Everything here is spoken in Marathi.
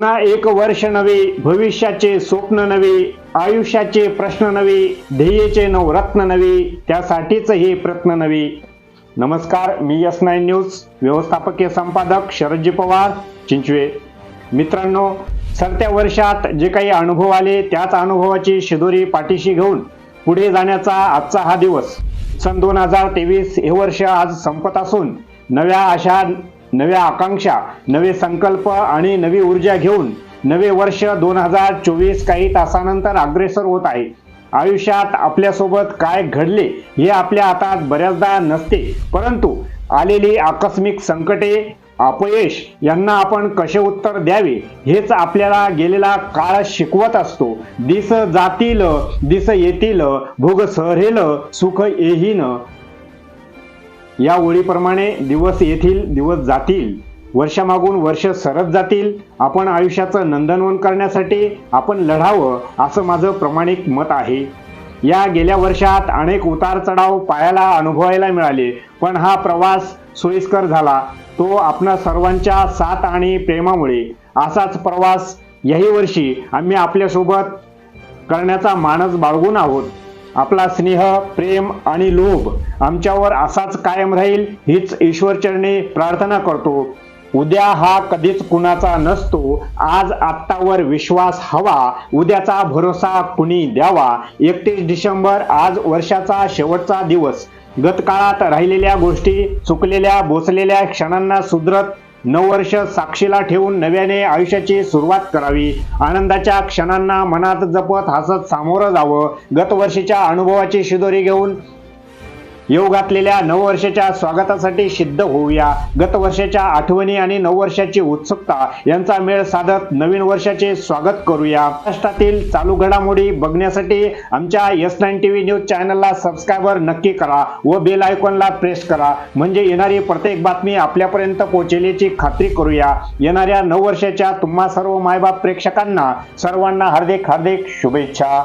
पुन्हा एक वर्ष नवे भविष्याचे स्वप्न नवे आयुष्याचे प्रश्न नवे ध्येयेचे नवरत्न नवे त्यासाठीच हे प्रत्न नवे नमस्कार मी यस नाईन न्यूज व्यवस्थापकीय संपादक शरदजी पवार चिंचवे. मित्रांनो सरत्या वर्षात जे काही अनुभव आले त्याच अनुभवाची शिदोरी पाठीशी घेऊन पुढे जाण्याचा आजचा हा दिवस. सन दोन हजार तेवीस हे वर्ष आज संपत असून नव्या आशा नव्या आकांक्षा नवे संकल्प आणि नवी ऊर्जा घेऊन नवे वर्ष दोन हजार चोवीस काही तासानंतर अग्रेसर होत आहे. आयुष्यात आपल्यासोबत काय घडले हे आपल्या हातात बऱ्याचदा नसते. परंतु आलेली आकस्मिक संकटे अपयश यांना आपण कसे उत्तर द्यावे हेच आपल्याला गेलेला काळ शिकवत असतो. दिस जातील दिस येतील भोग सहरेल सुख येहीन या ओळीप्रमाणे दिवस येथील दिवस जातील वर्षामागून वर्ष सरत जातील आपण आयुष्याचं नंदनवन करण्यासाठी आपण लढावं असं माझं प्रामाणिक मत आहे. या गेल्या वर्षात अनेक उतार चढाव पायाला अनुभवायला मिळाले पण हा प्रवास सोयीस्कर झाला. तो आपणा सर्वांच्या साथ आणि प्रेमामुळे. असाच प्रवास याही वर्षी आम्ही आपल्यासोबत करण्याचा मानस बाळगून आहोत. आपला स्नेह प्रेम आणि लोभ आमच्यावर असाच कायम राहील हीच ईश्वरचरणे प्रार्थना करतो. उद्या हा कधीच कुणाचा नसतो. आज आत्तावर विश्वास हवा. उद्याचा भरोसा कुणी द्यावा? एकतीस डिसेंबर आज वर्षाचा शेवटचा दिवस. गतकाळात राहिलेल्या गोष्टी चुकलेल्या बोचलेल्या क्षणांना सुधरत नऊ वर्ष साक्षीला ठेवून नव्याने आयुष्याची सुरुवात करावी. आनंदाच्या क्षणांना मनात जपत हसत सामोरं जावं. गतवर्षीच्या अनुभवाची शिदोरी घेऊन येऊ घातलेल्या नववर्षाच्या स्वागतासाठी सिद्ध होऊया. गतवर्षाच्या आठवणी आणि नववर्षाची उत्सुकता यांचा मेळ साधत नवीन वर्षाचे स्वागत करूया. महाराष्ट्रातील चालू घडामोडी बघण्यासाठी आमच्या एस नाईन टीव्ही न्यूज चॅनलला सबस्क्रायबर नक्की करा व बेल आयकॉनला प्रेस करा. म्हणजे येणारी प्रत्येक बातमी आपल्यापर्यंत पोहोचेल्याची खात्री करूया. येणाऱ्या नववर्षाच्या तुम्हा सर्व मायबाप प्रेक्षकांना सर्वांना हार्दिक हार्दिक शुभेच्छा.